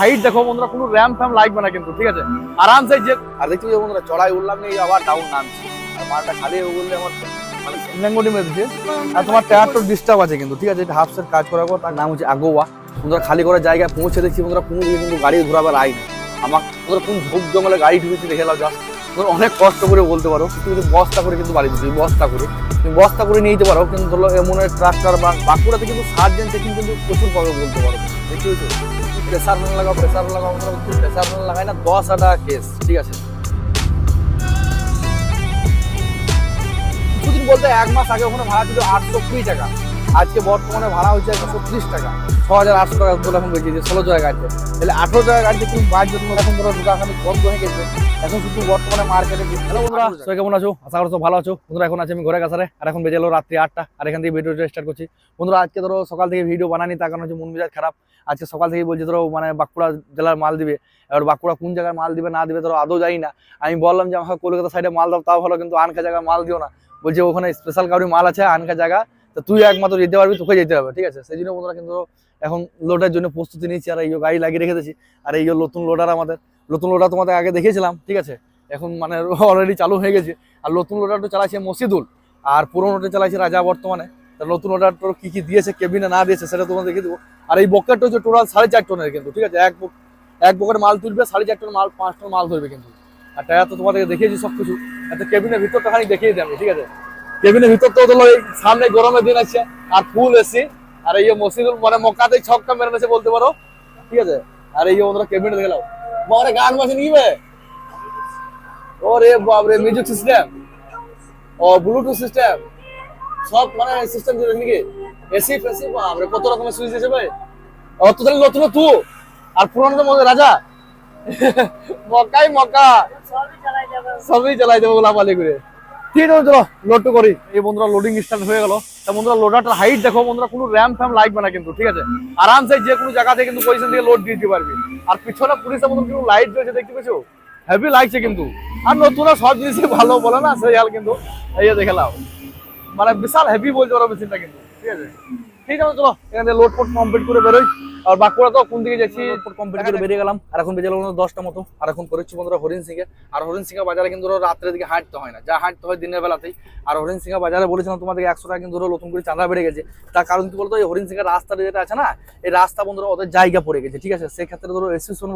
Height দেখো বন্ধুরা, কোনো র্যাম ফ্যাম লাগবে না কিন্তু, ঠিক আছে? আরামসে যে আর দেখছি বন্ধুরা, চড়াই উঠলাম নেই, আবার ডাউন নামছি। মালটা খালি বললে আমার মানে তোমার ডিস্টার্ব আছে কিন্তু, ঠিক আছে? এটা কাজ করার পর তার নাম হচ্ছে আগোয়া। খালি জায়গায় পৌঁছে দেখছি বন্ধুরা, কোনো দিকে কিন্তু গাড়ি ঘোরাবার আই নেই। আমার বন্ধুরা, কোন ঝোপ জঙ্গলে গাড়ি ঢুকেছে দেখে জাস্ট অনেক কষ্ট করে বলতে পারো যদি বস্তা করে কিন্তু বাড়ি দিচ্ছি বস্তা করে। তুমি বস্তা করে নিয়ে যেতে পারো, কিন্তু ধরো এমন ট্রাক্টর বা বাঁকুড়াতে কিন্তু সার্জেন চেকিং কিন্তু প্রচুর পাবে বলতে পারো। দেখতে প্রেসার না লাগাও প্রেসার লাগাও প্রেসার না লাগাই না দশ আটা কেস ঠিক আছে? কিছুদিন বলতে এক মাস আগে ওখানে ভাড়া ছিল আটশো কুড়ি টাকা, আজকে বর্তমানে ভাড়া হচ্ছে একশো টাকা। হাজার আটশো টাকা বলে এখন বেঁচে যে ষোলো জায়গা গাড়িতে। তাহলে আঠেরো জায়গা গাড়িতে তুমি বাড়ছে তোমার এখন ধরো দোকানখানি বন্ধ হয়ে গেছে। এখন শুধু বর্তমানে মার্কেটে হ্যালো বন্ধুরা সবাই কেমন আছো? আশা করছ ভালো আছো। বন্ধুরা এখন আছি আমি ঘরে কাছারে আর এখন বেজে এলো রাত্রি আটটা আর এখান থেকে ভিডিও স্টার্ট করছি। বন্ধুরা আজকে ধরো সকাল থেকে ভিডিও বানানি তার কারণ হচ্ছে মন মেজাজ খারাপ। আজকে সকাল থেকে বলছে ধরো মানে বাঁকুড়া জেলার মাল দিবে। এবার বাঁকুড়া কোন জায়গায় মাল দিবে না দিবে ধরো আদৌ যাই না। আমি বললাম যে আমাকে কলকাতা সাইডে মাল দাও তাও ভালো কিন্তু আনকা জায়গায় মাল দিও না। বলছে ওখানে স্পেশাল কাউরি মাল আছে আনকা জায়গা। তুই একমাত্র যেতে পারবি, তোকে যেতে হবে, ঠিক আছে? সেই জন্য বন্ধুরা কিন্তু এখন লোডের জন্য প্রস্তুতি নিচ্ছি আর এই গাড়ি লাগিয়ে রেখে আর এই নতুন লোডার আমাদের, নতুন লোডার তোমাদের আগে দেখিয়েছিলাম, ঠিক আছে? এখন মানে অলরেডি চালু হয়ে গেছে, আর নতুন লোডারটা চালাচ্ছে মসিদুল, আর পুরোনোটা চালাচ্ছে রাজা বর্তমানে নতুন লোডারটা কি কি দিয়েছে, কেবিনে না দিয়েছে সেটা তোমাদের দেখে দেবো, আর এই বকেটটা হচ্ছে টোটাল সাড়ে চার টনের কিন্তু, ঠিক আছে? এক এক বকেট মাল তুলবে, সাড়ে চার টন মাল, পাঁচ টন মাল ধরবে কিন্তু, আর টায়ার তো তোমাদেরকে দেখিয়েছি সব কিছু একটা কেবিনের ভিতরটা খালি দেখিয়ে আমি ঠিক আছে? কেবিনের ভিতর তো ধরো সামনে গরমের দিন আছে আর ফুল এসি আর এই যে মসিদুল মানে মক্কাতেই ছক্কা মেরে নেছে বলতে পারো। ঠিক আছে? আর এই বন্ধুরা কেবিনে দেখে নাও। বাবারে গান বাজে নিবে ওরে বাপরে মিউজিক সিস্টেম ও ব্লুটুথ সিস্টেম সব মানে সিস্টেম দিয়ে নাকি? এসি ফেসি বাপরে কত রকমের সুইচ দিয়েছে ভাই? ও তো তাহলে নতুন তু আর পুরানো মধ্যে রাজা? মক্কাই মক্কা। সবই চালাই দেবো গোলাপালি করে। ঠিক করি। এই বন্ধুরা লোডিং স্টার্ট হয়ে গেল। বন্ধুরা লোডারটার হাইট দেখো বন্ধুরা, কোনো র্যাম ফ্যাম লাগবে না কিন্তু, ঠিক আছে? আরামসে যে কোনো জায়গা থেকে কিন্তু পজিশন থেকে লোড দিতে পারবি। আর পিছনে পুলিশের মতন কিন্তু লাইট রয়েছে, দেখতে পেয়েছ? হেভি লাগছে কিন্তু। আর নতুন সব জিনিসই ভালো বলে না, সেই হাল কিন্তু। এই দেখে নাও। মানে বিশাল হেভি বলছে ওরা মেশিনটা কিন্তু, ঠিক আছে? ঠিক আছে চলো এখান থেকে লোড ফোড কমপ্লিট করে বেরোই। আর বাঁকুড়া তো কোন দিকে যাচ্ছি? কমপ্লিট করে বেরিয়ে গেলাম। আর এখন বেজে দশটা মতো। আর এখন করেছি বন্ধুরা হরিণ সিংহে আর হরিণ সিংহা বাজারে কিন্তু রাত্রের দিকে হাঁটতে হয় না। যা হাঁটতে হয় দিনের বেলাতেই। আর হরিণ সিংহা বাজারে বলেছিলাম তোমাদেরকে একশো টাকা কিন্তু নতুন করে চাঁদা বেড়ে গেছে। তার কারণ কি বলতো এই হরিণ সিংহের রাস্তাটা যেটা আছে না এই রাস্তা বন্ধুরা ওদের জায়গা পড়ে গেছে ঠিক আছে? সেক্ষেত্রে ধরো এসিসন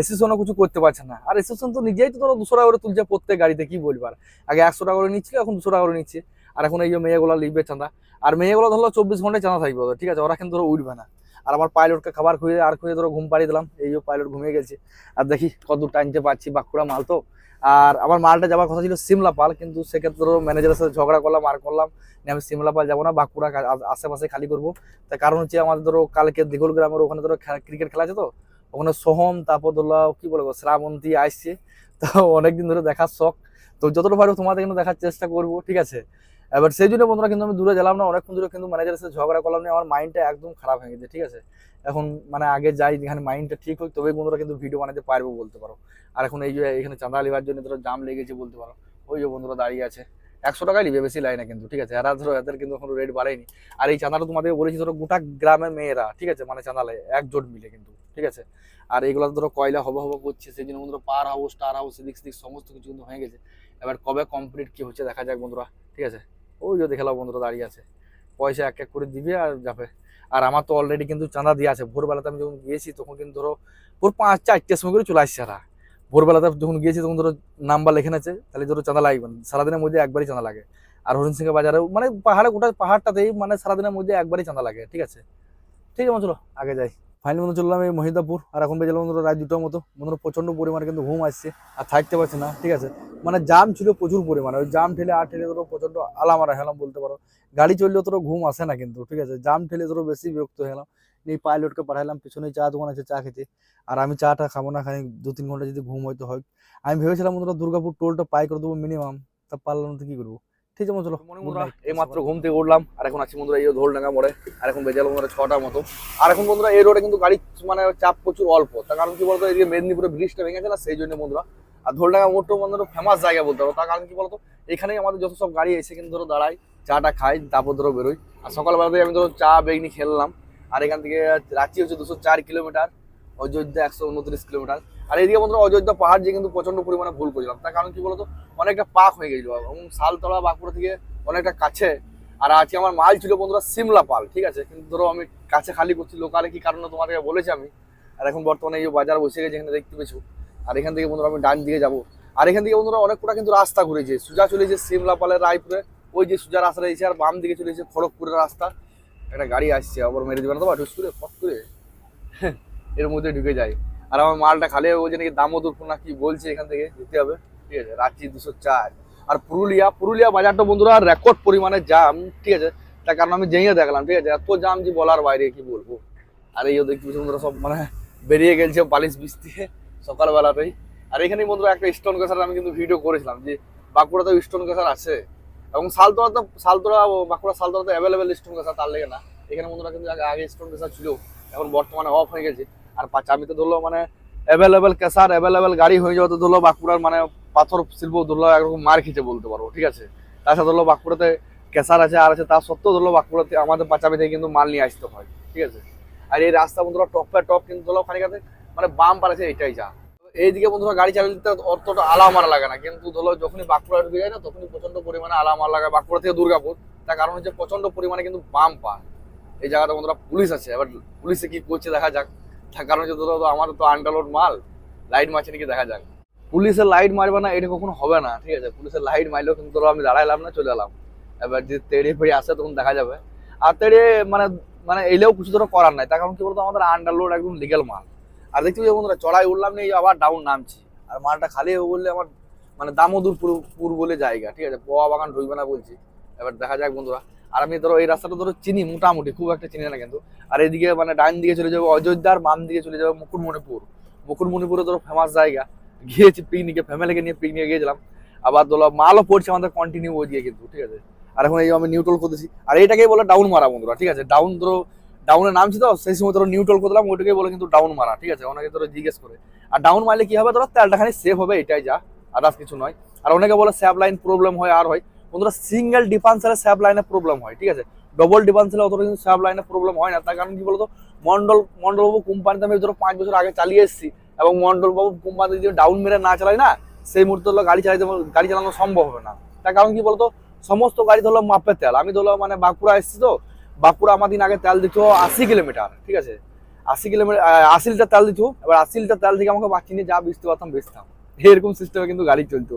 এসিসনও কিছু করতে পারছে না। আর এসিসন তো নিজেই তো ধরো দুশো টাকা করে তুলছে প্রত্যেক গাড়িতে কি বলবার আগে একশো টাকা করে নিচ্ছিল এখন দুশো টাকা করে নিচ্ছে। আর এখন এই যে মেয়েগুলো লিখবে চাঁদা। আর মেয়েগুলো ধরো চব্বিশ ঘন্টায় চাঁদা থাকবে ঠিক আছে? ওরা কিন্তু ধরো উঠবে না। আর আমার পাইলটকে খাবার খুঁজে, আর খুঁজে ধরো ঘুম পাড়িয়ে দিলাম। এই পাইলট ঘুমিয়ে গেছে। আর দেখি কত টানতে পারছি বাঁকুড়া মাল তো। আর আমার মালটা যাওয়ার কথা ছিল সিমলা পাল, কিন্তু সেক্ষেত্রে ধরো ম্যানেজারের সাথে ঝগড়া করলাম, আর করলাম। আমি সিমলা পাল যাব না, বাঁকুড়া আশেপাশে খালি করব। তার কারণ হচ্ছে আমাদের ধরো কালকে দিঘল গ্রামের ওখানে ধরো ক্রিকেট খেলা আছে তো? ওখানে সোহম, তারপর ধরো কি বলব, শ্রাবন্তী আসছে। তো অনেকদিন ধরে দেখার শখ। তো যতটা পারব তোমাদের কিন্তু দেখার চেষ্টা করব, ঠিক আছে? এবার সেই জন্য বন্ধুরা কিন্তু আমি দূরে গেলাম না, অনেকক্ষণ দূরে কিন্তু ম্যানেজারের সাথে ঝগড়া করলাম না, আমার মাইন্ডটা একদম খারাপ হয়ে গেছে, ঠিক আছে? এখন মানে আগে যাই, যেখানে মাইন্ডটা ঠিক হোক তবেই বন্ধুরা কিন্তু ভিডিও বানাতে পারব বলতে পারো। আর এখন এই যে, এখানে চাঁদা লিবার জন্য ধরো জাম লেগেছে বলতে পারো। ওই যে বন্ধুরা দাঁড়িয়ে আছে। একশো টাকায় নিবে, বেশি লাইনে কিন্তু, ঠিক আছে? এরা ধরো, এদের কিন্তু এখন রেট বাড়েনি। আর এই চাঁদাটা তোমাদের বলেছি, ধরো গোটা গ্রামের মেয়েরা, ঠিক আছে? মানে চাঁদা লেয় একজোট মিলে কিন্তু, ঠিক আছে? আর এইগুলো ধরো কয়লা হব হব করছে, সেই জন্য বন্ধুরা পার হাউস স্টার হাউস এদিক সেদিক সমস্ত কিছু কিন্তু হয়ে গেছে। এবার কবে কমপ্লিট কি হচ্ছে দেখা যাক বন্ধুরা, ঠিক আছে? ওই যে দেখলাম বন্ধুরা দাঁড়িয়ে আছে। পয়সা এক এক করে দিবে আর যাবে। আর আমার তো অলরেডি কিন্তু চাঁদা দিয়ে আছে। ভোরবেলাতে আমি যখন গিয়েছি তখন কিন্তু ধরো ভোর পাঁচ, চারটের সময় করে চলে আসছে এরা। ভোরবেলাতে যখন গিয়েছি তখন ধরো নাম্বার লেখেন আছে, তাহলে ধরো চাঁদা লাগবে না। সারাদিনের মধ্যে একবারই চাঁদা লাগে। আর হরিণ সিংহ বাজারে মানে পাহাড়ে গোটা পাহাড়টাতেই মানে সারাদিনের মধ্যে একবারই চাঁদা লাগে। ঠিক আছে? ঠিক আছে চলো আগে যাই। ফাইনালি বন্ধু চললাম এই মহিদাপুর আর এখন বেজে বন্ধুরা রাত দুটোর মতো। বন্ধুরা প্রচণ্ড পরিমাণে কিন্তু ঘুম আসছে আর থাকতে পারছে না, ঠিক আছে? মানে জাম ছিল প্রচুর পরিমাণে। ওই জাম ঠেলে আর ঠেলে ধরো প্রচণ্ড আলামারা হেলাম বলতে পারো। গাড়ি চললেও তোর ঘুম আসে না কিন্তু, ঠিক আছে? জাম ঠেলে ধরো বেশি বিরক্ত হলাম এই পাইলটকে পাঠালাম পিছনে চা দোকান আছে, চা খেতে। আর আমি চাটা খাব না খানি দু তিন ঘণ্টা যদি ঘুম হয়তো হয়। আমি ভেবেছিলাম বন্ধুরা দুর্গাপুর টোলটা পাই করে দেবো মিনিমাম তা পারলাম তো কি করব? ঠিক আছে চলো বন্ধুরা এই মাত্র ঘুম থেকে উঠলাম আর এখন আছি বন্ধুরা এই ধোলডাঙ্গা মোড়ে আর এখন বেজে গেল বন্ধুরা ছটার মতো। আর এখন বন্ধুরা এই রোডে কিন্তু গাড়ি মানে চাপ প্রচুর অল্প। তার কারণ কি বলতো এদিকে মেদিনীপুরে ব্রিজটা ভেঙেছে না সেই জন্য বন্ধুরা আর ধোলডাঙ্গা মোড়টা বন্ধুরা ফেমাস জায়গা বলতে পারো। তার কারণ কি বলতো এখানেই আমাদের যত সব গাড়ি এসে কিন্তু ধরো দাঁড়াই চাটা খাই তারপর ধরো বেরোই আর সকালবেলাতে আমি ধরো চা বেগনি খেললাম। আর এখান থেকে রাঁচি হচ্ছে দুশো চার কিলোমিটার। অযোধ্যা একশো উনত্রিশ কিলোমিটার। আর এদিকে বন্ধুরা অযোধ্যা পাহাড় যে কিন্তু প্রচণ্ড পরিমাণে ভুল করেছিলাম। তার কারণ কি বলতো? অনেকটা পাক হয়ে গেছিল এবং শালতলা বাঁকুড়া থেকে অনেকটা কাছে। আর আজকে আমার মাল ছিল বন্ধুরা সিমলা পাল, ঠিক আছে? কিন্তু ধরো আমি কাছে খালি করছি, লোকালে কি কারণে তোমাদেরকে বলেছি আমি? আর এখন বর্তমানে এই বাজার বসে গেছে এখানে দেখতে পেয়েছ। আর এখান থেকে বন্ধুরা আমি ডান দিকে যাব। আর এখান থেকে বন্ধুরা অনেকটা কিন্তু রাস্তা ঘুরেছে। সোজা চলেছে সিমলা পালের রায়পুরে। ওই যে সোজা রাস্তা রয়েছে, আর বাম দিকে চলেছে খড়গপুরের রাস্তা। একটা গাড়ি আসছে, আবার মেরে দিবে না তো বা করে ফট করে। এর মধ্যে ঢুকে যায়। আর আমার মালটা খালি ওই যে নাকি দামোদরপুর না, কি বলছে এখান থেকে? যেতে হবে। ঠিক আছে রাঁচি দুশো চার। আর পুরুলিয়া পুরুলিয়া বাজারটা বন্ধুরা রেকর্ড পরিমাণে জাম ঠিক আছে? তার কারণ আমি যেয়ে দেখলাম, ঠিক আছে? এত জাম যে বলার বাইরে কি বলব? আর এই দেখতে পাচ্ছি বন্ধুরা, সব মানে বেরিয়ে গেছে বালিশ বিষ দিয়ে সকালবেলাতেই। আর এখানে বন্ধুরা, একটা স্টোন কেসার আমি কিন্তু ভিডিও করেছিলাম যে বাঁকুড়াতে স্টোন কেসার আছে। এবং শালতলাতে শালতলা বাঁকুড়া সালতোড়া তো অ্যাভেলেবেল স্টোন কেসার তার লেগে না। এখানে বন্ধুরা কিন্তু আগে স্টোন কেসার ছিল, এখন বর্তমানে অফ হয়ে গেছে। আর পাঁচামিতে ধরলো মানে অ্যাভেলেবেল কেসার অ্যাভেলেবেল গাড়ি হয়ে যাওয়াতে ধরলো বাঁকুড়ার মানে পাথর শিল্প ধরলো একরকম মার খেতে বলতে পারব, ঠিক আছে? তাছাড়া ধরলো বাঁকুড়াতে কেসার আছে আর আছে তার সত্ত্বেও ধরলো বাঁকুড়াতে আমাদের পাঁচামি থেকে কিন্তু মাল নিয়ে আসতে হয়, ঠিক আছে? আর এই রাস্তা বন্ধুরা টপে টপ কিন্তু ধরলো খানিকাতে মানে বাম পারেছে এটাই যা। এইদিকে বন্ধুরা গাড়ি চালাতে অতটা আলা মারা লাগে না, কিন্তু ধরো যখনই বাঁকুড়া ঢুকে যায় না, তখনই প্রচণ্ড পরিমাণে আলা মারা লাগে। বাঁকুড়া থেকে দুর্গাপুর, তার কারণ হচ্ছে প্রচণ্ড পরিমাণে কিন্তু বাম পা এই জায়গাটা বন্ধুরা পুলিশ আছে, এবার পুলিশে কি করছে দেখা যাক। কারণ হচ্ছে ধরো আমাদের তো আন্ডারলোড মাল লাইট মারছে নাকি দেখা যাক। পুলিশের লাইট মারবে না, এটা কখনো হবে না, ঠিক আছে? পুলিশের লাইট মারলেও কিন্তু ধরো আমি দাঁড়াইলাম না, চলে এলাম। এবার যে তেড়ে ফেড়ে আসে তখন দেখা যাবে। আর তেড়ে মানে মানে এলেও কিছু ধরো করার নাই, তার কারণ কি বলতো, আমাদের আন্ডারলোড একদম লিগেল মাল। আর দেখতে পাচ্ছি বন্ধুরা, চড়াই উঠলাম নিয়ে আবার ডাউন নামছি। আর মালটা খালি হবে বললে আমার মানে দামোদর পুর পুর বলে জায়গা, ঠিক আছে? পোয়া বাগান ঢুকবে না বলছি। এবার দেখা যাক বন্ধুরা। আর আমি ধরো এই রাস্তাটা ধরো চিনি মোটামুটি, খুব একটা চিনি না কিন্তু। আর এদিকে মানে ডান দিকে চলে যাব অযোধ্যার বাম দিকে চলে যাব মুকুটমণিপুর। মুকুটমণিপুরে ধরো ফেমাস জায়গা। গিয়েছি পিকনিকে ফ্যামিলিকে নিয়ে পিকনিকে গিয়েছিলাম। আবার ধরো মালও পড়ছে আমাদের কন্টিনিউ ওই দিকে কিন্তু, ঠিক আছে? আর এখন এই আমি নিউট্রল করতেছি আর এইটাকেই বলে ডাউন মারা বন্ধুরা, ঠিক আছে? ডাউন ধরো ডাউনে নামছি তো সেই সময় ধরো নিউট্রল করলাম ওইটাকে বলে কিন্তু ডাউন মারা, ঠিক আছে? অনেকে ধরো জিজ্ঞেস করে। আর ডাউন মারলে কি হবে ধরো? তেলটা খানি সেভ হবে, এটাই যা, আদার্স কিছু নয়। আর অনেকে বলে স্যাপ লাইন প্রবলেম হয়, আর হয়। বন্ধুরা সিঙ্গেল ডিফান্সারে স্যাপ লাইনে প্রবলেম হয়, ঠিক আছে? ডবল ডিফান্সারে অতটা কিন্তু স্যাপ লাইনে প্রবলেম হয় না, তার কারণ কি বলতো? মন্ডল মন্ডলবাবু কোম্পানিতে আমি ধরো পাঁচ বছর আগে চালিয়ে এসেছি এবং মন্ডলবাবু কোম্পানিতে যদি ডাউন মেরে না চালাই না, সেই মুহূর্তে হলো গাড়ি চালাইতে গাড়ি চালানো সম্ভব হবে না। তার কারণ কি বলতো? সমস্ত গাড়ি ধরলো মাপের তেল। আমি ধরলো মানে বাঁকুড়া এসেছি তো, বাঁকুড়া আমার দিন আগে তেল দিত আশি কিলোমিটার, ঠিক আছে? আশি কিলোমিটার আশি লিটার তেল দিত। এবার আশি লিটার তেল থেকে আমাকে বাঁচিয়ে নিয়ে যা বেচতে পারতাম, বেচতাম। এরকম সিস্টেমে কিন্তু গাড়ি চলতো।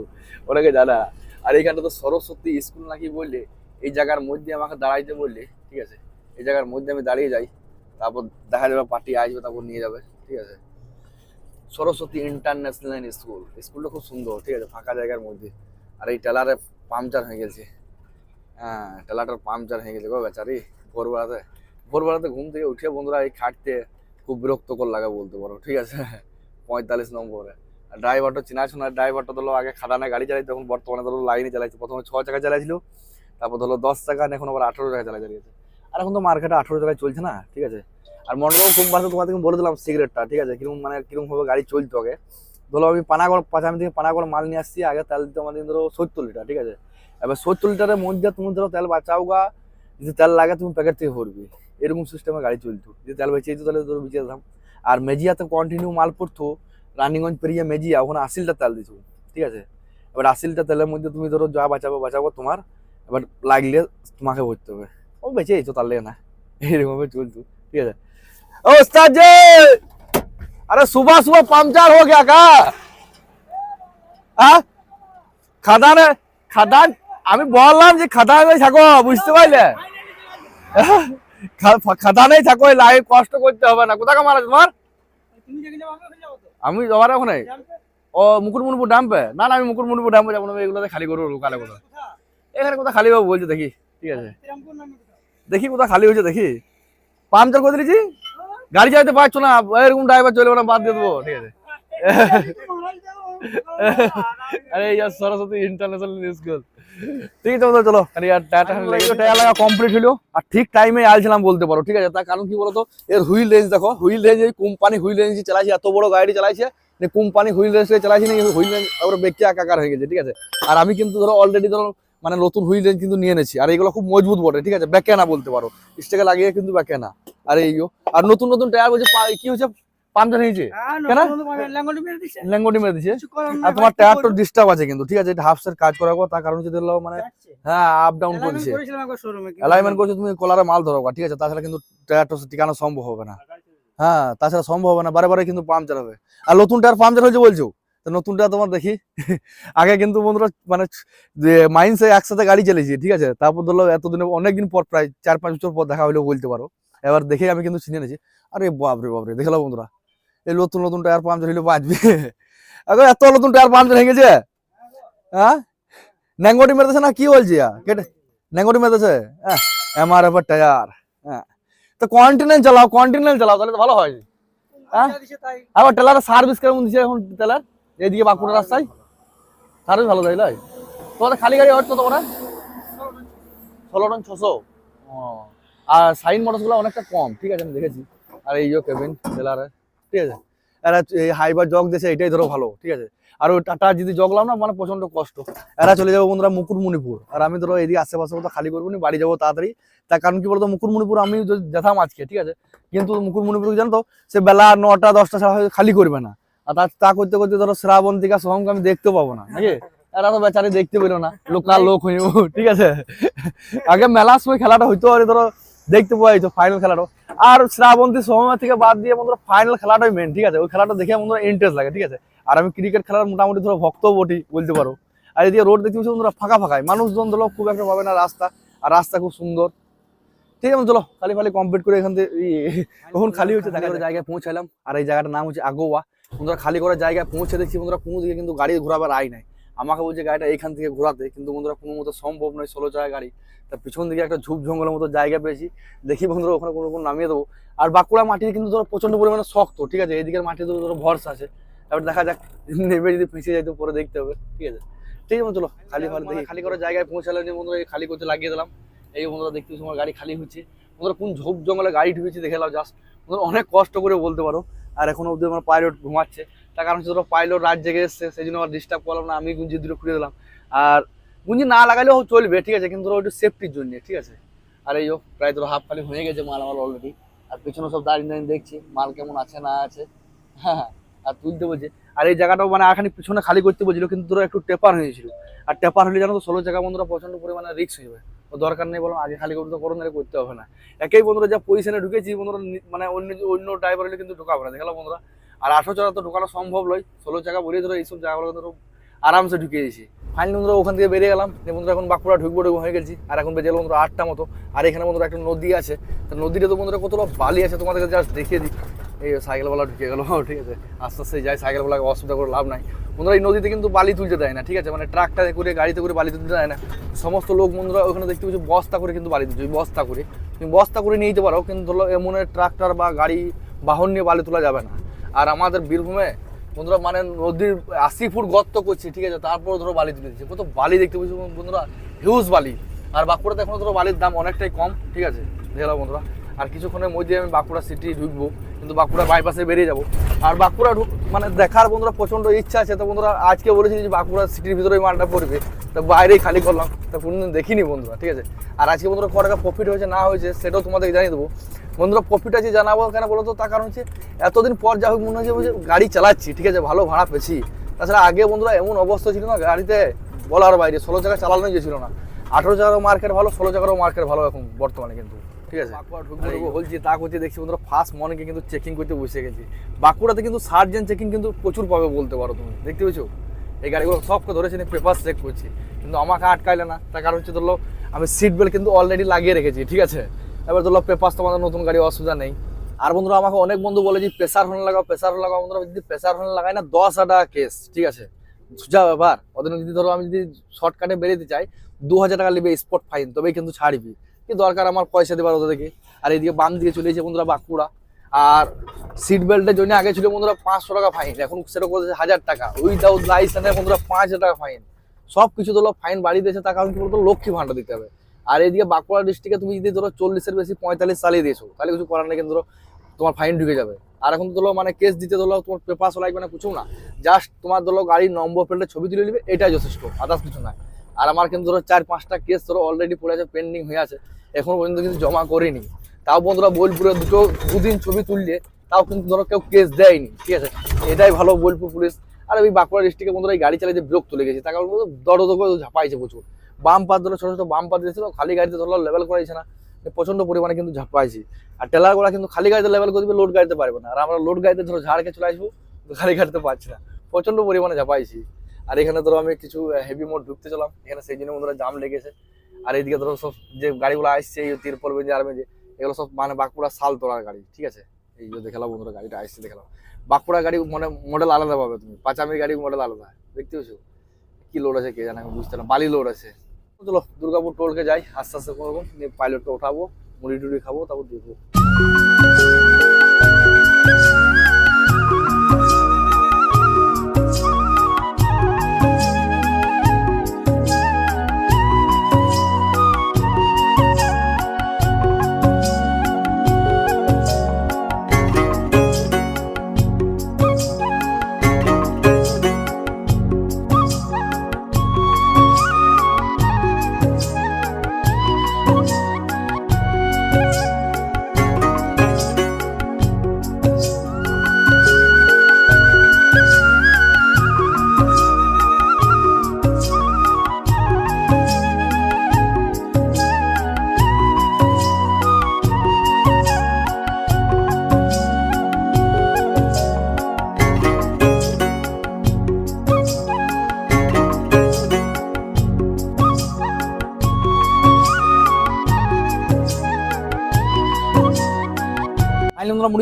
ওনাকে জানা আর এইখানটা তো সরস্বতী স্কুল নাকি বললে, এই জায়গার মধ্যে আমাকে দাঁড়াইতে বললে, ঠিক আছে? এই জায়গার মধ্যে আমি দাঁড়িয়ে যাই, তারপর দেখা যাবে পার্টি আসবে, তারপর নিয়ে যাবে, ঠিক আছে? সরস্বতী ইন্টারন্যাশনাল স্কুল, স্কুলটা খুব সুন্দর, ঠিক আছে? ফাঁকা জায়গার মধ্যে। আর এই টেলারে পাংচার হয়ে গেছে। হ্যাঁ টেলাটার পাংচার হয়ে গেছে, গো বেচারি, ভোরবেলাতে ভোরবেলাতে ঘুম থেকে উঠে বন্ধুরা এই খাটতে খুব বিরক্তকর লাগে বলতে পারো, ঠিক আছে? পঁয়তাল্লিশ নম্বরে। ড্রাইভারটা চেনাশোনা ড্রাইভারটা ধরো আগে খাদানে গাড়ি চালাইতো, এখন বর্তমানে ধরো লাইনে চালাইছে। প্রথমে ছ চাকা চালাইছিল, তারপর ধরো দশ চাকা, এখন আবার আঠারো টাকা চালাই দাঁড়িয়েছে আর এখন তো মার্কেটে আঠারো টাকায় চলছে না, ঠিক আছে? আর মন্ডলবাবু কোম্পানিতে তোমাদেরকে বলে দিলাম সিগারেটটা ঠিক আছে? কীরকম মানে কীরকম ভাবে গাড়ি চলতো আগে। ধরো আমি পানাগড় পাঁচামি থেকে পানাগড় মাল নিয়ে আসছি, আগে তেল দিতে আমাদের ধরো সত্তর লিটার, ঠিক আছে? এবার সত্তর লিটারের মধ্যে তুমি ধরো তেল বাঁচাও গা, যদি তেল লাগে তুমি প্যাকেট থেকে ভরবি। এরকম সিস্টেমে গাড়ি চলতো। যদি তেল বেঁচে যেত তাহলে ধরো বেঁচে যেতাম। আর মেজিয়াতে কন্টিনিউ মাল পড়তো রানিগঞ্জ পেরিয়ে মেজিয়া ওখানে আসিলটা তেল দিছো ঠিক আছে? এবার আসিলটা তেলের মধ্যে তুমি ধরো যা বাঁচাবো বাঁচাবো তোমার, এবার লাগলে তোমাকে ভরতে হবে। ও বেঁচে তো তার লেগে না। এইরকমভাবে চলছো, ঠিক আছে? ও ওস্তাদ আরে সুবা সুবা পাংচার হো গিয়া কা হ্যাঁ? খাদানে, খাদান, আমি বললাম যে খাদানে থাকো, বুঝতে পারলে? খাদানেই থাকো লাইফ কষ্ট করতে হবে না। কোথায় মারা তোমার? আমি যাবার ওখানে ও মুকুটমণিপুর ডাম্পে না না আমি মুকুটমণিপুর ডাম্পে যাব না এগুলোতে খালি করব লোকালে কোথাও এখানে কোথাও খালি হবে বলছে দেখি ঠিক আছে। দেখি কোথাও খালি হয়েছে দেখি। পাংচার করে দিয়েছি গাড়ি চালাতে পারছ না এরকম ড্রাইভার চলবে না বাদ দিয়ে দেবো ঠিক আছে। আরে সরস্বতী ইন্টারন্যাশনাল স্কুল ঠিক আছে বন্ধু, চলো। আরে ইয়ার টাটা টায়া লাগা কমপ্লিট হলো আর ঠিক টাইমে আলছিলাম বলতে পারো ঠিক আছে? তার কারণ কি বলতো? এর হুইল রেঞ্জ দেখো হুইল রেঞ্জ এই কোম্পানি হুইল রেঞ্জ চালাইছে এত বড় গাড়ি চালাইছে কোম্পানি হুইল রেঞ্জ চালাইছে না হুইল রেঞ্জ আবার ব্যক্তি একাকার হয়ে গেছে ঠিক আছে? আর আমি কিন্তু ধরো অলরেডি ধরো মানে নতুন হুইল রেঞ্জ কিন্তু নিয়ে এনেছি আর এগুলো খুব মজবুত বটে ঠিক আছে? ব্যাকে না বলতে পারো। স্টেকে লাগিয়ে কিন্তু ব্যাকে না। আর এইও আর নতুন নতুন টায়ার বলছে কি হচ্ছে পাঞ্চার হয়েছে হ্যাঁ, কেন? ল্যাঙ্গটি মেরে নাই, আর তোমার ভাই, টায়ার তো ডিস্টার্ব আছে কিন্তু ঠিক আছে এটা কাজ করাবো তার কারণ হচ্ছে মানে হ্যাঁ আপ ডাউন করছে। অ্যালাইনমেন্ট করছে তুমি কলারে মাল ধরো ঠিক আছে তাছাড়া কিন্তু টিকানো সম্ভব হবে না। হ্যাঁ তাছাড়া সম্ভব হবে না বারে বারে কিন্তু পাংচার হবে আর নতুন টায়ার পাংচার হয়েছে বলছো? তো নতুন তোমার দেখি আগে কিন্তু বন্ধুরা মানে মাইন্সে একসাথে গাড়ি চালিয়েছি ঠিক আছে তারপর ধরো এতদিনে অনেকদিন পর প্রায় চার পাঁচ বছর পর দেখা হলেও বলতে পারো। এবার দেখে আমি কিন্তু চিনে নিয়েছি। আরে বাপরে বাপরে দেখলাম বন্ধুরা। এই নতুন নতুন টায়ার পাংচার হইলে বাঁচবে আগে এত নতুন টায়ার হয়ে গেছে হ্যাঁ? ন্যাঙ্গটি মেরেছে না কি বলছি? আ? কেটে ন্যাঙ্গটি মেরেছে? হ্যাঁ এমআর এফ টায়ার। হ্যাঁ। তো কন্টিনেন্ট চালাও কন্টিনেন্ট চালাও, তাহলে তো ভালো হয়। হ্যাঁ? আবার টেলারের সার্ভিস কেমন দিচ্ছে এখন টেলার এদিকে বাঁকুড়া রাস্তায়। সার্ভিস ভালো তাই নয় তোমাদের খালি গাড়ি হচ্ছে তোমরা ষোলো টন ছশো। আর সাইন মোটরসগুলো অনেকটা কম, ঠিক আছে, আমি দেখেছি। আর এই যে কেবিন টেলারের ঠিক আছে? এরা হাইবার জগ দিয়েছে এটাই ধরো ভালো, ঠিক আছে? আর ওই টাটা যদি জগলাম না মানে প্রচণ্ড কষ্ট। এরা চলে যাব বন্ধুরা মুকুটমণিপুর। আর আমি ধরো এদিকে আশেপাশে মতো খালি করব বাড়ি যাব তাড়াতাড়ি। তার কারণ কি বলতো, মুকুটমণিপুর আমি যেতাম আজকে, ঠিক আছে? কিন্তু মুকুটমণিপুর জানো তো সে বেলা নটা, দশটা ছাড়া খালি করবে না। আর তা করতে করতে ধরো শ্রাবন্তিকা সোহমকে আমি দেখতে পাবো না, নাকি? এরা তো বেচারে দেখতে পেল না লোকাল লোক হইব ঠিক আছে? আগে মেলার সময় খেলাটা হইতো, আর ধরো দেখতে পাওয়া যেত ফাইনাল খেলাটা। আর শ্রাবন্তী সোহমের থেকে বাদ দিয়ে বন্ধুরা ফাইনাল খেলাটাই মেন ঠিক আছে? ওই খেলাটা দেখে বন্ধুরা ইন্টারেস্ট লাগে ঠিক আছে? আর আমি ক্রিকেট খেলার মোটামুটি ধরো ভক্তও বটি বলতে পারো। আর এদিকে রোড দেখতে পাচ্ছি বন্ধুরা ফাঁকা ফাঁকায় মানুষজন ধরো খুব একটা পাবে না রাস্তা আর রাস্তা খুব সুন্দর। ঠিক আছে চলো খালি ফালি কমপ্লিট করে এখান থেকে কখন খালি হচ্ছে দেখা জায়গায় পৌঁছালাম আর এই জায়গাটার নাম হচ্ছে আগোয়া। বন্ধুরা খালি করার জায়গায় পৌঁছে দেখছি বন্ধুরা কোনো দিকে কিন্তু গাড়ি ঘোরাবার আয় নাই। আমাকে বলছে গাড়িটা এইখান থেকে ঘোরাতে কিন্তু বন্ধুরা কোনো মতো সম্ভব নয় ষোলো চাকা গাড়ি। তার পিছন দিকে একটা ঝুপ জঙ্গলের মতো জায়গা পেয়েছি। দেখি বন্ধুরা ওখানে কোনো কোনো নামিয়ে দেবো। আর বাঁকুড়া মাটি কিন্তু ধরো প্রচণ্ড পরিমাণে শক্ত ঠিক আছে? এইদিকের মাটি তো ধরো ভরসা আছে। এবার দেখা যাক নেমে যদি ফেঁসে যায় তো পরে দেখতে হবে ঠিক আছে? ঠিক আছে চলো খালি খালি দেখি। খালি করার জায়গায় পৌঁছালে যে বন্ধুরা এই খালি করতে লাগিয়ে দিলাম। এই বন্ধুরা দেখতে তোমার গাড়ি খালি হচ্ছে। বন্ধুরা কোন ঝোপ জঙ্গলে গাড়ি ঢুকেছি দেখে নাও জাস্ট বন্ধুরা অনেক কষ্ট করে বলতে পারো। আর এখন অব্দি আমার পাইলট ঘুমাচ্ছে। তার কারণ হচ্ছে ধরো পাইলট রাত জেগে এসছে সেই জন্য ডিস্টার্ব করলাম না আমি গুঞ্জি দুটো খুলে দিলাম। আর গুঞ্জি না লাগালেও চলবে ঠিক আছে কিন্তু একটু সেফটির জন্য ঠিক আছে। আর এই প্রায় ধরো হাফ খালি হয়ে গেছে মাল আমার অলরেডি আর পিছনে সব দাঁড়িয়ে দাঁড়িয়ে দেখছি মাল কেমন আছে না আছে। হ্যাঁ হ্যাঁ, আর তুলতে বলছে আর এই জায়গাটাও মানে এখানে পিছনে খালি করতে বলছিল কিন্তু ধরো একটু টেপার হয়েছিল। আর টেপার হলে জানো তো ষোলো জায়গা বন্ধুরা প্রচণ্ড পরিমাণে রিক্স হয়ে যাবে। তো দরকার নেই বললাম আগে খালি করতে করো নাহলে করতে হবে না। একই বন্ধুরা যা পজিশনে ঢুকেছি বন্ধুরা মানে অন্য অন্য ড্রাইভার হলে কিন্তু ঢোকাবে না। দেখাল বন্ধুরা আর আঠেরো চাকা তো ঢোকানো সম্ভব নয় ষোলো চাকা বলে ধরো এইসব জায়গাগুলো ধরো আরামসে ঢুকিয়ে দিয়েছি ফাইনালি বন্ধুরা ওখান থেকে বেরিয়ে গেলাম বন্ধুরা এখন বাঁকুড়া ঢুকবো ঢুকবো হয়ে গেছি, আর এখন বেজে গেলো বন্ধুরা আটটা মতো, আর এখানে বন্ধুরা একটা নদী আছে। তো নদীতে তো বন্ধুরা কতটা বালি আছে তোমাদেরকে জাস্ট দেখিয়ে দিই। এই সাইকেলওয়ালা ঢুকে গেলো, ঠিক আছে, আস্তে আস্তে যাই, সাইকেলওয়ালাকে অসুবিধা করে লাভ নাই। বন্ধুরা এই নদীতে কিন্তু বালি তুলতে দেয় না, ঠিক আছে মানে ট্রাকটা করে, গাড়িতে করে বালি তুলতে দেয় না। সমস্ত লোক বন্ধুরা ওখানে দেখতে পাচ্ছি, বস্তা করে কিন্তু বালি তুলছে বস্তা করে। তুমি বস্তা করে নিয়ে যেতে পারো, কিন্তু ধরো এমন ট্রাক্টর বা গাড়ি, বাহন নিয়ে বালি তোলা যাবে না। আর আমাদের বীরভূমে, বন্ধুরা মানে নদীর আশি ফুট গর্ত করছে, ঠিক আছে? তারপর ধরো বালি তুলে দিচ্ছে কত বালি দেখতে পাচ্ছি, বন্ধুরা হিউজ বালি। আর বাঁকুড়াতে এখন ধরো বালির দাম অনেকটাই কম, ঠিক আছে? দেখলাম বন্ধুরা। আর কিছুক্ষণের মধ্যে আমি বাঁকুড়া সিটি ঢুকবো, কিন্তু বাঁকুড়া বাইপাসে বেরিয়ে যাব। আর বাঁকুড়া ঢুক মানে দেখার বন্ধুরা প্রচণ্ড ইচ্ছা আছে, তো বন্ধুরা আজকে বলেছি যে বাঁকুড়া সিটির ভিতরে মালটা পড়বে। তো বাইরেই খালি করলাম, তো কোনোদিন দেখিনি বন্ধুরা, ঠিক আছে? আর আজকে বন্ধুরা ক টাকা প্রফিট হয়েছে, না হয়েছে, সেটাও তোমাদেরকে জানিয়ে দেবো। বন্ধুরা প্রফিট আছে জানাব কেন বলো তো? তার কারণ হচ্ছে এতদিন পর যা হোক মনে যে গাড়ি চালাচ্ছি, ঠিক আছে, ভালো ভাড়া পেয়েছি। তাছাড়া আগে বন্ধুরা এমন অবস্থা ছিল না গাড়িতে, বলার বাইরে, ষোলো চাকা চালানোই গেছিল না। আঠেরো চাকারও মার্কেট ভালো, ষোলো চাকারও মার্কেট ভালো এখন বর্তমানে কিন্তু। ঠিক আছে? বলছি তা করছি দেখছি বন্ধুরা ফার্স্ট মর্নিংয়ে কিন্তু চেকিং করতে বসে গেছি। বাঁকুড়াতে কিন্তু সার্জেন চেকিং কিন্তু প্রচুর পাবে বলতে পারো তুমি দেখতে পেয়েছ? এই গাড়িগুলো সবকে ধরেছে পেপার চেক করছি। কিন্তু আমাকে আটকাইলে না তার কারণ হচ্ছে ধরলো আমি সিট বেল্ট কিন্তু অলরেডি লাগিয়ে রেখেছি ঠিক আছে? এবার ধরলো পেপার তোমাদের নতুন গাড়ি অসুবিধা নেই। আর বন্ধুরা আমাকে অনেক বন্ধু বলে যে প্রেসার হর্ন লাগাও প্রেসার হর্ন লাগাও বন্ধুরা যদি প্রেসার হর্ন লাগাই না দশ হাজার টাকা কেস ঠিক আছে? সোজা ব্যাপার ওদের যদি ধরো আমি যদি শর্টকাটে বেরোতে চাই দু হাজার টাকা নেবে স্পট ফাইন তবেই কিন্তু ছাড়বি। কি দরকার আমার পয়সা দেবার ওদেরকে? আর এদিকে বাম দিকে চলে এসেছে বন্ধুরা বাঁকুড়া। আর সিট বেল্টের জন্য আগে ছিল বন্ধুরা পাঁচশো টাকা ফাইন এখন সেটা করেছে হাজার টাকা। উইদাউট লাইসেন্সে বন্ধুরা পাঁচ হাজার টাকা ফাইন সব কিছু ধরো ফাইন বাড়িয়ে দিয়েছে, তার কারণ কি বলতো? লক্ষ্মী ভান্ডার দিতে হবে। আর এদিকে বাঁকুড়া ডিস্ট্রিক্টে তুমি যদি ধরো চল্লিশের বেশি পঁয়তাল্লিশ চালিয়ে দিয়েছ, তাহলে কিছু করার নেই, কিন্তু তোমার ফাইন ঢুকে যাবে। আর এখন তো ধরো মানে কেস দিতে ধরো তোমার পেপারও লাগবে না, কিছু না। জাস্ট তোমার ধরো গাড়ির নম্বর প্লেটের ছবি তুলে নেবে, এটাই যথেষ্ট আদার্স কিছু না আর আমার কিন্তু ধরো চার পাঁচটা কেস ধরো অলরেডি পড়ে আছে পেন্ডিং হয়ে আছে। এখনও পর্যন্ত কিন্তু জমা করিনি। তাও বন্ধুরা বোলপুরে দুটো, দুদিন ছবি তুললে তাও কিন্তু ধরো কেউ কেস দেয়নি, ঠিক আছে? এটাই ভালো বোলপুর পুলিশ। আর ওই বাঁকুড়া ডিস্ট্রিক্টে বন্ধুরা এই গাড়ি চালিয়ে বিরক্ত লেগেছে তার কারণ দর দর করে ঝাঁপাইছে প্রচুর। বাম পাত ধরো ছোটো ছোটো বাম পাত দিয়েছিল খালি গাড়িতে ধরো লেভেল করা যাচ্ছে না প্রচণ্ড পরিমাণে কিন্তু ঝাঁপাইছি। আর টেলারগুলা কিন্তু খালি গাড়িতে লেভেল করে দিবে লোড গাড়িতে পারবে না। আর আমরা লোড গাড়িতে ধরো ঝাড়কে চলে আসব খালি গাড়িতে পারছি না। প্রচণ্ড পরিমাণে ঝাপাইছি। আর এখানে ধরো আমি কিছু হেভি মোড ঢুকতে চলাম এখানে সেই জন্য বন্ধুরা জাম লেগেছে। আর এইদিকে ধরো সব যে গাড়িগুলো আসছে, এই তিরপল বেঞ্জে আর বেঞ্জে এগুলো সব মানে বাঁকুড়া সাল তোলার গাড়ি, ঠিক আছে? এই যে দেখালাম বন্ধুরা গাড়িটা আসছে, দেখালাম। বাঁকুড়া গাড়ি মানে মডেল আলাদা পাবে তুমি, পাঁচামির গাড়ি মডেল আলাদা, দেখতে পেয়েছ কি লোড আছে কে জানে, আমি বুঝতে না। বালি লোড আছে। চলো, দুর্গাপুর টোলকে যাই, আস্তে আস্তে করব, নিয়ে পাইলটকে উঠাবো মুড়ি টুড়ি খাব, তারপর দেখব।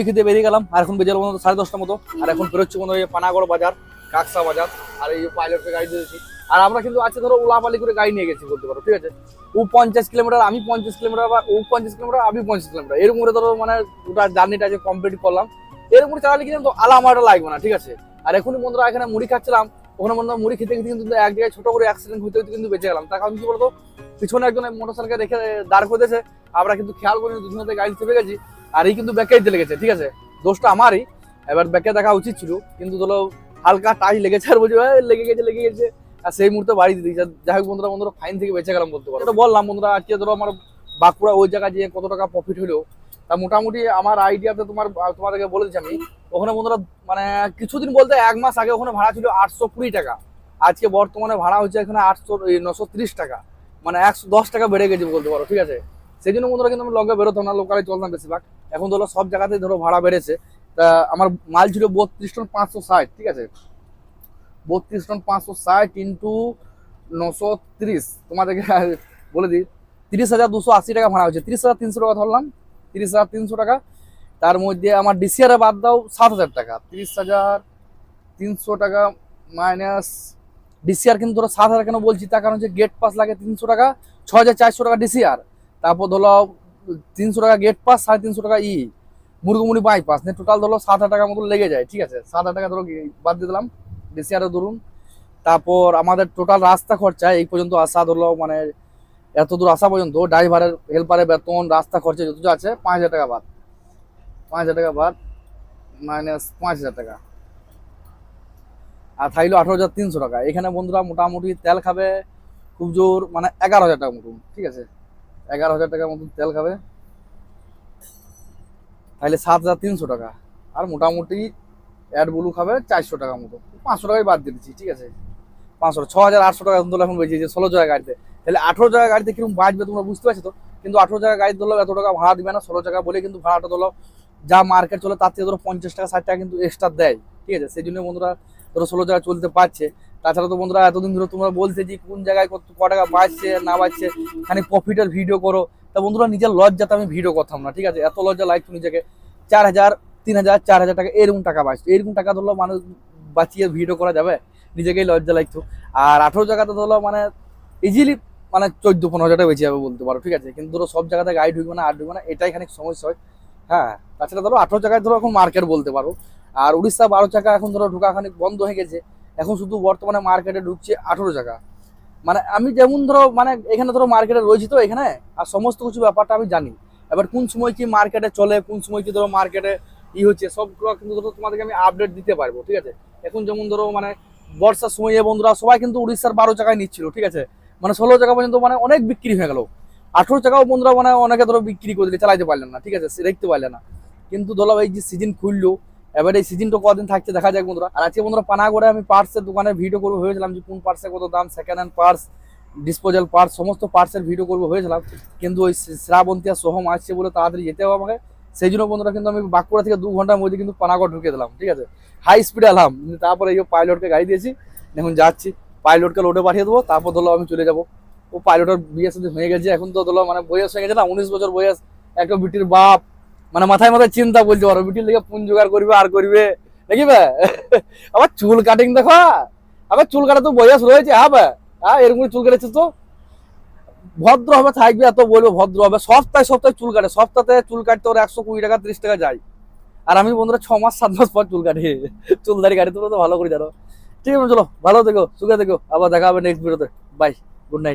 খেতে বেরিয়ে গেলাম। আর এখন বেজে গেল সাড়ে দশটার মতো। আর এখন বেরোচ্ছি এই পানাগড় বাজার, কাকসা বাজার, আর এই পাইলটকে গাড়ি দিয়েছি আর আমরা কিন্তু আছে ধরো উলাপালি করে গাড়ি নিয়ে গেছি বলতে পারো, ঠিক আছে? ও পঞ্চাশ কিলোমিটার, আমি পঞ্চাশ কিলোমিটার বা ও পঞ্চাশ কিলোমিটার, আমি পঞ্চাশ কিলোমিটার। এরকম করে ধরো মানে ওটা জার্নিটা যে কমপ্লিট করলাম। এরকম করে চালালে কিন্তু আলামাটা লাগবে না, ঠিক আছে? আর এখনই বন্ধুরা এখানে মুড়ি খাচ্ছিলাম। ওখানে বন্ধুরা মুড়ি খেতে খেতে কিন্তু এক জায়গায় ছোট করে অ্যাক্সিডেন্ট হতে হতে কিন্তু বেঁচে গেলাম। তার কারণ কি বলতো? পিছনে একজন মোটর সাইকেল রেখে দাঁড় করে আমরা কিন্তু খেয়াল করিনি দুজনে গাড়ি চেপে গেছি। আর এই কিন্তু ব্যাকে দিতে লেগেছে, ঠিক আছে? দোষটা আমারই। এবার ব্যাকে দেখা উচিত ছিল, কিন্তু ধরো হালকা টাচ লেগেছে আর বলছি লেগে গেছে লেগে গেছে। আর সেই মুহূর্তে বাড়ি দিয়ে দিয়েছে। যাই হোক বন্ধুরা বন্ধুরা ফাইন থেকে বেঁচে গেলাম বলতে পারো। বললাম বন্ধুরা, আজকে ধরো আমার বাঁকুড়া ওই জায়গায় যে কত টাকা প্রফিট হলো, তা মোটামুটি আমার আইডিয়াতে তোমার, তোমাদেরকে বলে দিচ্ছি আমি। ওখানে বন্ধুরা মানে কিছুদিন বলতে এক মাস আগে ওখানে ভাড়া ছিল আটশো কুড়ি টাকা। আজকে বর্তমানে ভাড়া হচ্ছে এখানে আটশো নশো ত্রিশ টাকা। মানে একশো দশ টাকা বেড়ে গেছে বলতে পারো, ঠিক আছে? সেই জন্য বন্ধুরা কিন্তু আমি লগে বেরোতাম না লোকালে চলতাম বেশিরভাগ। এখন ধরো সব জায়গাতেই ধরো ভাড়া বেড়েছে। তা আমার মাল ছিল বত্রিশ টন পাঁচশো ষাট, ঠিক আছে? বত্রিশ টন পাঁচশো ষাট ইন্টু নশো তিরিশ, তোমাদেরকে বলে দিই, তিরিশ হাজার দুশো আশি টাকা ভাড়া হচ্ছে তিরিশ হাজার তিনশো টাকা ধরলাম, তিরিশ হাজার তিনশো টাকা। তার মধ্যে আমার ডিসিআরে বাদ দাও, সাত হাজার টাকা। তিরিশ হাজার তিনশো টাকা মাইনাস ডিসিআর কিন্তু ধরো সাত হাজার কেন বলছি? তার কারণ হচ্ছে গেট পাস লাগে তিনশো টাকা, ছ হাজার চারশো টাকা ডিসিআর তারপর ধরো তিনশো টাকা গেট পাস সাড়ে তিনশো টাকা ই মুরগুমুড়ি বাইপাস নিয়ে টোটাল ধরো সাত হাজার টাকার মতো লেগে যায়, ঠিক আছে? সাত হাজার টাকা ধরো বাদ দিয়ে দিলাম ডিসিআরে ধরুন। তারপর আমাদের টোটাল রাস্তা খরচা এই পর্যন্ত আসা ধরলো মানে এত দূর আসা পর্যন্ত ড্রাইভারের হেল্পারের বেতন, রাস্তা খরচা যত আছে, পাঁচ হাজার টাকা বাদ। পাঁচ হাজার টাকা বাদ মাইনাস পাঁচ হাজার টাকা। আর থাইলো আঠারো হাজার তিনশো টাকা। এখানে বন্ধুরা মোটামুটি তেল খাবে, খুব জোর মানে এগারো হাজার টাকা মতন, ঠিক আছে? এগারো হাজার টাকার মতন তেল খাবে। তাহলে সাত হাজার তিনশো টাকা। আর মোটামুটি অ্যাড ব্লু খাবে চারশো টাকা মতো। পাঁচশো টাকায় বাদ দিয়ে দিচ্ছি, ঠিক আছে? পাঁচশো ছ হাজার আটশো টাকা ধরলে এখন বেঁচেছে ষোলো জায়গা গাড়িতে। তাহলে আঠেরো জায়গা গাড়িতে কীরকম বাঁচবে তোমরা বুঝতে পারছ তো? কিন্তু আঠেরো জায়গা গাড়ি ধরলেও এত টাকা ভাড়া দিবে না, ষোলো টাকা বলে কিন্তু ভাড়াটা ধরো যা মার্কেট চলে তার থেকে ধরো পঞ্চাশ টাকা, ষাট টাকা কিন্তু এক্সট্রা দেয়। ঠিক আছে? সেই জন্য বন্ধুরা ধরো ষোলো জায়গায় চলতে পারছে। তাছাড়া তো বন্ধুরা এতদিন ধরে তোমরা বলছে যে কোন জায়গায় কত ক টাকা বাঁচছে না বাঁচছে খানি প্রফিটের ভিডিও করো। তা বন্ধুরা নিজের লজ্জাতে আমি ভিডিও করতাম না, ঠিক আছে? এত লজ্জা লাগতো নিজেকে। চার হাজার, তিন হাজার, চার হাজার টাকা, এরকম টাকা বাঁচতো। এরকম টাকা ধরলো মানুষ বাঁচিয়ে ভিডিও করা যাবে? নিজেকেই লজ্জা লাগতো। আর আঠেরো জায়গাতে ধরলো মানে ইজিলি মানে চোদ্দ, পনেরো হাজার টাকা বেঁচে যাবে বলতে পারো, ঠিক আছে? কিন্তু ধরো সব জায়গাতে গাড়ি ঢুকবে না, আর ঢুকবে না, এটাই খানিক সমস্যা হয়। হ্যাঁ তাছাড়া ধরো আঠেরো জায়গায় ধরো এখন মার্কেট বলতে পারো। আর উড়িষ্যা বারো চাকা এখন ধরো ঢোকা খানিক বন্ধ হয়ে গেছে। এখন শুধু বর্তমানে মার্কেটে ঢুকছে আঠেরো চাকা। মানে আমি যেমন ধরো মানে এখানে ধরো মার্কেটে রয়েছি তো এখানে, আর সমস্ত কিছু ব্যাপারটা আমি জানি। এবার কোন সময় কি মার্কেটে চলে, কোন সময় কি ধরো মার্কেটে ই হচ্ছে সবগুলো কিন্তু ধরো তোমাদেরকে আমি আপডেট দিতে পারব, ঠিক আছে? এখন যেমন ধরো মানে বর্ষার সময় বন্ধুরা সবাই কিন্তু উড়িষ্যার বারো চাকায় নিচ্ছিল, ঠিক আছে? মানে ষোলো টাকা পর্যন্ত মানে অনেক বিক্রি হয়ে গেল। আঠেরো টাকাও বন্ধুরা মানে অনেকে ধরো বিক্রি করে দিলে, চালাইতে পারলেন না, ঠিক আছে? দেখতে পারলেন না। কিন্তু ধরো এই যে সিজন খুললো এবার এই সিজনটা কদিন থাকছে দেখা যাক বন্ধুরা। আর আজকে বন্ধুরা পানাগড়ে আমি পার্টসের দোকানে ভিডিও করব, ভেবেছিলাম যে কোন পার্টসের কত দাম second hand parts disposal parts সমস্ত পার্টসের ভিডিও করব, ভেবেছিলাম। কিন্তু ওই শ্রাবন্তী আর সোহম আসছে বলে তাড়াতাড়ি যেতে হবে আমাকে। সেই জন্য বন্ধুরা কিন্তু আমি বাঁকুড়া থেকে দু ঘণ্টার মধ্যে কিন্তু পানাগড় ঢুকে দিলাম, ঠিক আছে? হাই স্পিডে এলাম তারপরে এই পাইলটকে গাড়ি দিয়েছি এখন যাচ্ছি। পাইলটকে লোডে পাঠিয়ে দেবো, তারপর ধরো আমি চলে যাব। ও পাইলটের বিয়ে সাথে হয়ে গেছে, এখন তো ধরো মানে বয়স হয়ে গেছে না, উনিশ বছর বয়স, একটা বিটির বাপ। মানে মাথায় মাথায় চিন্তা বলতে পারো বিটির লেগে পুন জোগাড় করবে, আর করবে। নাকি আবার চুল কাটিং দেখো, আবার চুল কাটা তো বয়স রয়েছে হ্যাঁ হ্যাঁ এরকম চুল কেটেছিস তো? ভদ্র হবে, থাকবে, এত বলব ভদ্র হবে। সপ্তাহে সপ্তাহে চুল কাটে, সপ্তাহে চুল কাটতে ওর একশো কুড়ি টাকা, ত্রিশ টাকা যায়। আর আমি বন্ধুরা ছ মাস, সাত মাস পর চুল কাটি। চুল দাড়ি কাটি তো ভালো করে জানো। ঠিক আছে, চলো, ভালো থেকো, সুখে থেকো। আবার দেখা হবে নেক্সট ভিডিওতে বাই গুড নাইট